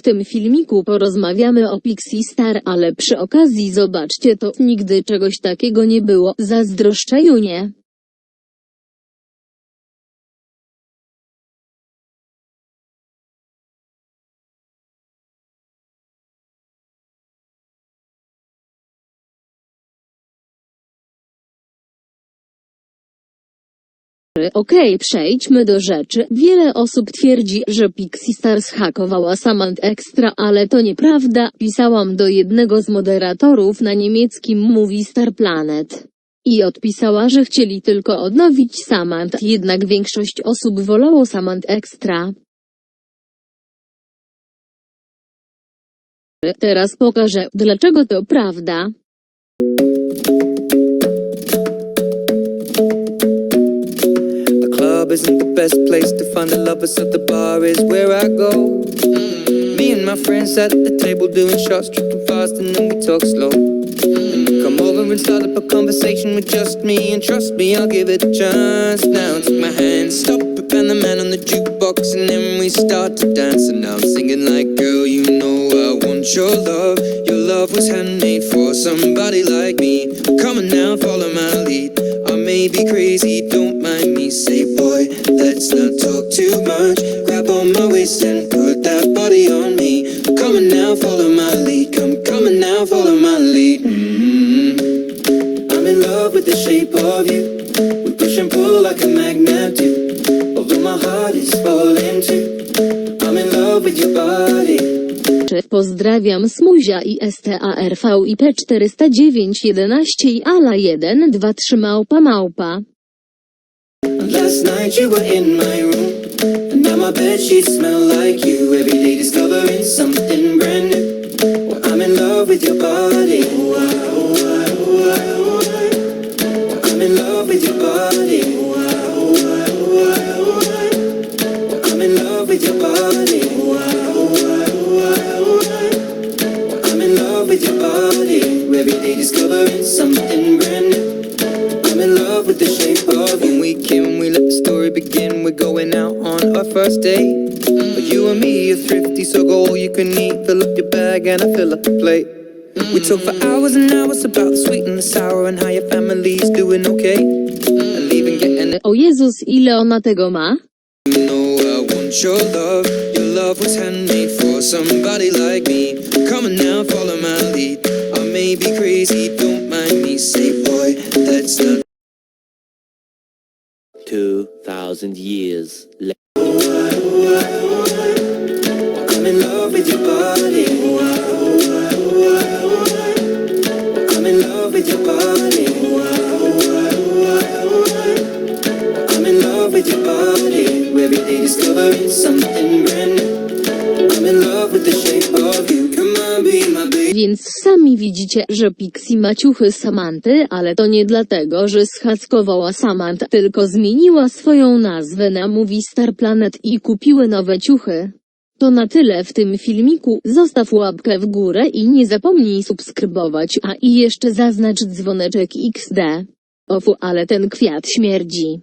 W tym filmiku porozmawiamy o Pixie Star, ale przy okazji zobaczcie to, nigdy czegoś takiego nie było, zazdroszczę Junie. Okej, przejdźmy do rzeczy. Wiele osób twierdzi, że Pixie Star zhakowała Samant Extra, ale to nieprawda. Pisałam do jednego z moderatorów na niemieckim Movie Star Planet. I odpisała, że chcieli tylko odnowić Samant, jednak większość osób wolało Samant Extra. Teraz pokażę, dlaczego to prawda. Club isn't the best place to find a lover, so the bar is where I go. Me and my friends at the table doing shots, tripping fast, and then we talk slow. Come over and start up a conversation with just me, and trust me, I'll give it a chance. Now take my hand, stop it, and the man on the jukebox, and then we start to dance. And now I'm singing like, girl, you know I want your love. Your love was handmade for somebody like me. Come on now, follow my lead. I may be crazy, body on me. Come on now, follow my lead. Come, on now, follow my lead. hmm I'm in love with the shape of you. We push and pull like a magnet do. Although my heart is falling too. I'm in love with your body. Pozdrawiam Smuzia i STARV IP 40911 i Ala 123 małpa małpa. Last night you were in my room, my bed sheets smell like you. Every day discovering something brand new. Well, I'm in love with your body. Oh, I, oh, I, oh, I, oh, I. I'm in love with your body. I'm in love with your body. I'm in love with your body. Every day discovering something brand new. I'm in love with the first date. But you and me are thrifty, so go all you can eat. Fill up your bag and I fill up the plate. We talk for hours and hours about the sweet and the sour and how your family's doing okay. And leaving getting O Jezus, ile ona tego ma? you know I want your love. Your love was handmade for somebody like me. Come on now, follow my lead. I may be crazy, don't mind me. Say, boy, let's not. 2,000 years later. Discovering something brand new. I'm in love with your body. I'm in love with your body. Everything is colouring something green. I'm in love with the shape of you. Come Więc sami widzicie, że Pixie ma ciuchy Samanty, ale to nie dlatego, że schackowała Samant, tylko zmieniła swoją nazwę na Movie Star Planet i kupiły nowe ciuchy. To na tyle w tym filmiku, zostaw łapkę w górę i nie zapomnij subskrybować, a i jeszcze zaznacz dzwoneczek XD. Ofu, ale ten kwiat śmierdzi.